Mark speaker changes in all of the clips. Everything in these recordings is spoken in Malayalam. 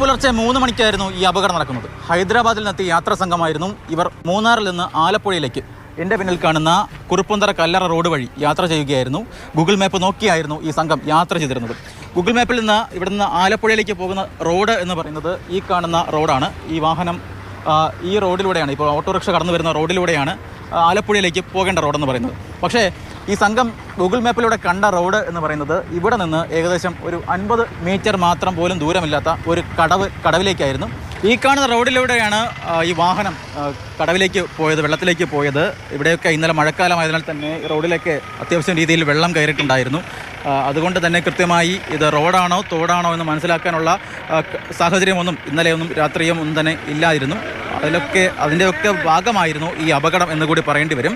Speaker 1: പുലർച്ചെ മൂന്ന് മണിക്കായിരുന്നു ഈ അപകടം നടക്കുന്നത്. ഹൈദരാബാദിൽ നിന്നെത്തിയ യാത്രാ സംഘമായിരുന്നു ഇവർ മൂന്നാറിൽ നിന്ന് ആലപ്പുഴയിലേക്ക്. എന്റെ പിന്നിൽ കാണുന്ന കുറുപ്പന്തറ കല്ലറ റോഡ് വഴി യാത്ര ചെയ്യുകയായിരുന്നു. ഗൂഗിൾ മാപ്പ് നോക്കിയായിരുന്നു ഈ സംഘം യാത്ര ചെയ്തിരുന്നത്. ഗൂഗിൾ മാപ്പിൽ നിന്ന് ഇവിടെ നിന്ന് ആലപ്പുഴയിലേക്ക് പോകുന്ന റോഡ് എന്ന് പറയുന്നത് ഈ കാണുന്ന റോഡാണ്. ഈ വാഹനം ഈ റോഡിലൂടെയാണ് ഇപ്പോൾ ഓട്ടോറിക്ഷ കടന്നു വരുന്ന റോഡിലൂടെയാണ് ആലപ്പുഴയിലേക്ക് പോകേണ്ട റോഡെന്ന് പറയുന്നത്. പക്ഷേ ഈ സംഘം ഗൂഗിൾ മാപ്പിലൂടെ കണ്ട റോഡ് എന്ന് പറയുന്നത് ഇവിടെ നിന്ന് ഏകദേശം ഒരു അൻപത് മീറ്റർ മാത്രം പോലും ദൂരമില്ലാത്ത ഒരു കടവ് കടവിലേക്കായിരുന്നു. ഈ കാണുന്ന റോഡിലൂടെയാണ് ഈ വാഹനം കടവിലേക്ക് പോയത് വെള്ളത്തിലേക്ക് പോയത്. ഇവിടെയൊക്കെ ഇന്നലെ മഴക്കാലമായതിനാൽ തന്നെ റോഡിലൊക്കെ അത്യാവശ്യം രീതിയിൽ വെള്ളം കയറിയിട്ടുണ്ടായിരുന്നു. അതുകൊണ്ട് തന്നെ കൃത്യമായി ഇത് റോഡാണോ തോടാണോ എന്ന് മനസ്സിലാക്കാനുള്ള സാഹചര്യമൊന്നും ഇന്നലെയൊന്നും രാത്രിയും ഒന്നും തന്നെ ഇല്ലായിരുന്നു. അതിലൊക്കെ അതിന്റെയൊക്കെ ഭാഗമായിരുന്നു ഈ അപകടം എന്നുകൂടി പറയേണ്ടി വരും.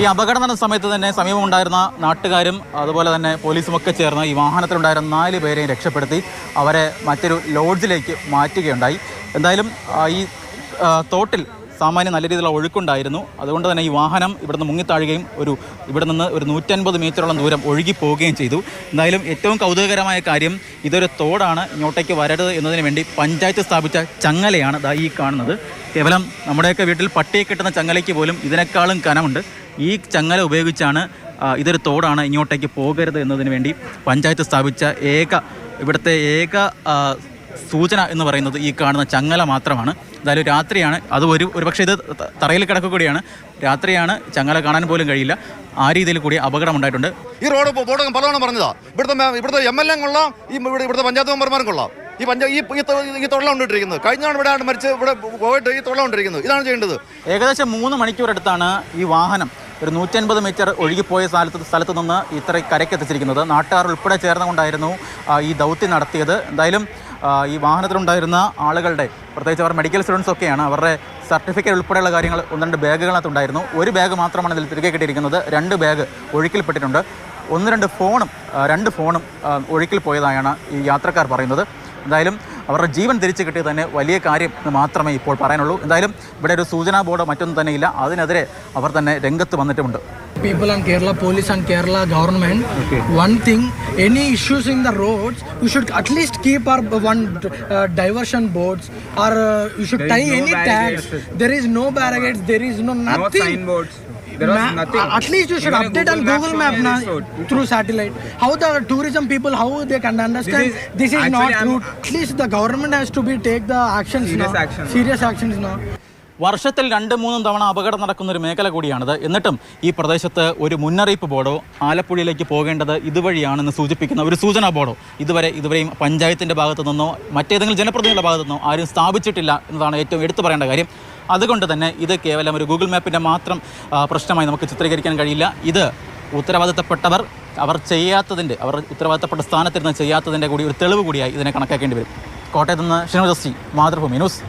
Speaker 1: ഈ അപകടം നടന്ന സമയത്ത് തന്നെ സമീപമുണ്ടായിരുന്ന നാട്ടുകാരും അതുപോലെ തന്നെ പോലീസും ഒക്കെ ചേർന്ന് ഈ വാഹനത്തിലുണ്ടായിരുന്ന നാല് പേരെയും രക്ഷപ്പെടുത്തി അവരെ മറ്റൊരു ലോഡ്ജിലേക്ക് മാറ്റുകയുണ്ടായി. എന്തായാലും ഈ തോട്ടിൽ സാമാന്യം നല്ല രീതിയിലുള്ള ഒഴുക്കുണ്ടായിരുന്നു. അതുകൊണ്ട് തന്നെ ഈ വാഹനം ഇവിടുന്ന് മുങ്ങിത്താഴുകയും ഒരു ഇവിടെ നിന്ന് ഒരു നൂറ്റൻപത് മീറ്ററോളം ദൂരം ഒഴുകി പോവുകയും ചെയ്തു. എന്തായാലും ഏറ്റവും കൗതുകകരമായ കാര്യം ഇതൊരു തോടാണ്. ഇങ്ങോട്ടേക്ക് വരരുത് എന്നതിന് വേണ്ടി പഞ്ചായത്ത് സ്ഥാപിച്ച ചങ്ങലയാണ് ദാ ഈ കാണുന്നത്. കേവലം നമ്മുടെയൊക്കെ വീട്ടിൽ പട്ടിയെ കിട്ടുന്ന ചങ്ങലയ്ക്ക് പോലും ഇതിനേക്കാളും കനമുണ്ട്. ഈ ചങ്ങല ഉപയോഗിച്ചാണ് ഇതൊരു തോടാണ് ഇങ്ങോട്ടേക്ക് പോകരുത് എന്നതിന് വേണ്ടി പഞ്ചായത്ത് സ്ഥാപിച്ച ഏക ഇവിടുത്തെ ഏക സൂചന എന്ന് പറയുന്നത് ഈ കാണുന്ന ചങ്ങല മാത്രമാണ്. എന്തായാലും രാത്രിയാണ്. അത് ഒരു ഒരു പക്ഷേ ഇത് തറയിൽ കിടക്കുക കൂടിയാണ്. രാത്രിയാണ് ചങ്ങല കാണാൻ പോലും കഴിയില്ല. ആ രീതിയിൽ കൂടി അപകടം ഉണ്ടായിട്ടുണ്ട്.
Speaker 2: ഈ റോഡ് ബോർഡ് പലതവണ പറഞ്ഞതാ. ഇവിടുത്തെ ഇവിടുത്തെ എം എൽ എ കൊള്ളാം. ഈ ഇവിടുത്തെ പഞ്ചായത്ത് മെമ്പർമാരും കൊള്ളാം. ഈ പഞ്ചാ ഈ ഈ തൊള്ള കൊണ്ടിട്ടിരിക്കുന്നത് കഴിഞ്ഞാണ് ഇവിടെ മരിച്ച് ഇവിടെ പോയിട്ട് ഈ തൊള്ള കൊണ്ടിരിക്കുന്നത്. ഇതാണ് ചെയ്യേണ്ടത്.
Speaker 1: ഏകദേശം മൂന്ന് മണിക്കൂർ അടുത്താണ് ഈ വാഹനം ഒരു നൂറ്റൻപത് മീറ്റർ ഒഴുകിപ്പോയ സ്ഥലത്ത് സ്ഥലത്ത് നിന്ന് ഇത്ര കരയ്ക്ക് എത്തിച്ചിരിക്കുന്നത്. നാട്ടുകാർ ഉൾപ്പെടെ ചേർന്നുകൊണ്ടായിരുന്നു ഈ ദൗത്യം നടത്തിയത്. എന്തായാലും ഈ വാഹനത്തിലുണ്ടായിരുന്ന ആളുകളുടെ പ്രത്യേകിച്ച് അവർ മെഡിക്കൽ സ്റ്റുഡൻസ് ഒക്കെയാണ് അവരുടെ സർട്ടിഫിക്കറ്റ് ഉൾപ്പെടെയുള്ള കാര്യങ്ങൾ ഒന്ന് രണ്ട് ബാഗുകളകത്തുണ്ടായിരുന്നു. ഒരു ബാഗ് മാത്രമാണ് ഇതിൽ തിരികെ കിട്ടിയിരിക്കുന്നത്. രണ്ട് ബാഗ് ഒഴുക്കിൽപ്പെട്ടിട്ടുണ്ട്. ഒന്ന് രണ്ട് ഫോണും രണ്ട് ഫോണും ഒഴുക്കിൽ പോയതായാണ് ഈ യാത്രക്കാർ പറയുന്നത്. എന്തായാലും അവരുടെ ജീവൻ തിരിച്ചു കിട്ടിയത് തന്നെ വലിയ കാര്യം എന്ന് മാത്രമേ ഇപ്പോൾ പറയാനുള്ളൂ എന്തായാലും ഇവിടെ ഒരു സൂചനാ ബോർഡോ മറ്റൊന്നും തന്നെ ഇല്ല അതിനെതിരെ അവർ തന്നെ രംഗത്ത് വന്നിട്ടുമുണ്ട്
Speaker 3: people and Kerala police and Kerala government. One thing, any issues in the roads, you should at least keep our one uh, diversion boards or uh, you should tie
Speaker 4: no
Speaker 3: any tags. There is no barricades. There is no
Speaker 4: No
Speaker 3: sign
Speaker 4: signboards. At least
Speaker 3: you should update on Google map నా through satellite how
Speaker 4: the
Speaker 3: tourism people
Speaker 4: how
Speaker 3: they
Speaker 4: can
Speaker 3: understand this is not true at least the government has to be
Speaker 4: take
Speaker 3: the
Speaker 4: actions
Speaker 3: serious actions నా
Speaker 1: വർഷത്തിൽ രണ്ടും മൂന്നും തവണ അപകടം നടക്കുന്ന ഒരു മേഖല കൂടിയാണിത്. എന്നിട്ടും ഈ പ്രദേശത്ത് ഒരു മുന്നറിയിപ്പ് ബോർഡോ ആലപ്പുഴയിലേക്ക് പോകേണ്ടത് ഇതുവഴിയാണെന്ന് സൂചിപ്പിക്കുന്ന ഒരു സൂചനാ ബോർഡോ ഇതുവരെ ഇതുവരെയും പഞ്ചായത്തിന്റെ ഭാഗത്തു നിന്നോ മറ്റേതെങ്കിലും ജനപ്രതിനിധിയുടെ ഭാഗത്തു നിന്നോ ആരും സ്ഥാപിച്ചിട്ടില്ല എന്നതാണ് ഏറ്റവും എടുത്തു പറയേണ്ട കാര്യം. അതുകൊണ്ട് തന്നെ ഇത് കേവലം ഒരു ഗൂഗിൾ മാപ്പിന്റെ മാത്രം പ്രശ്നമായി നമുക്ക് ചിത്രീകരിക്കാൻ കഴിയില്ല. ഇത് ഉത്തരവാദിത്തപ്പെട്ടവർ അവർ ചെയ്യാത്തതിന്റെ അവർ ഉത്തരവാദിത്തപ്പെട്ട സ്ഥാനത്തിരുന്ന് ചെയ്യാത്തതിന്റെ കൂടി ഒരു തെളിവ് കൂടിയായി ഇതിനെ കണക്കാക്കേണ്ടി വരും. കോട്ടയത്ത് നിന്ന് ഷിനോജസ്റ്റി മാതൃഭൂമി ന്യൂസ്.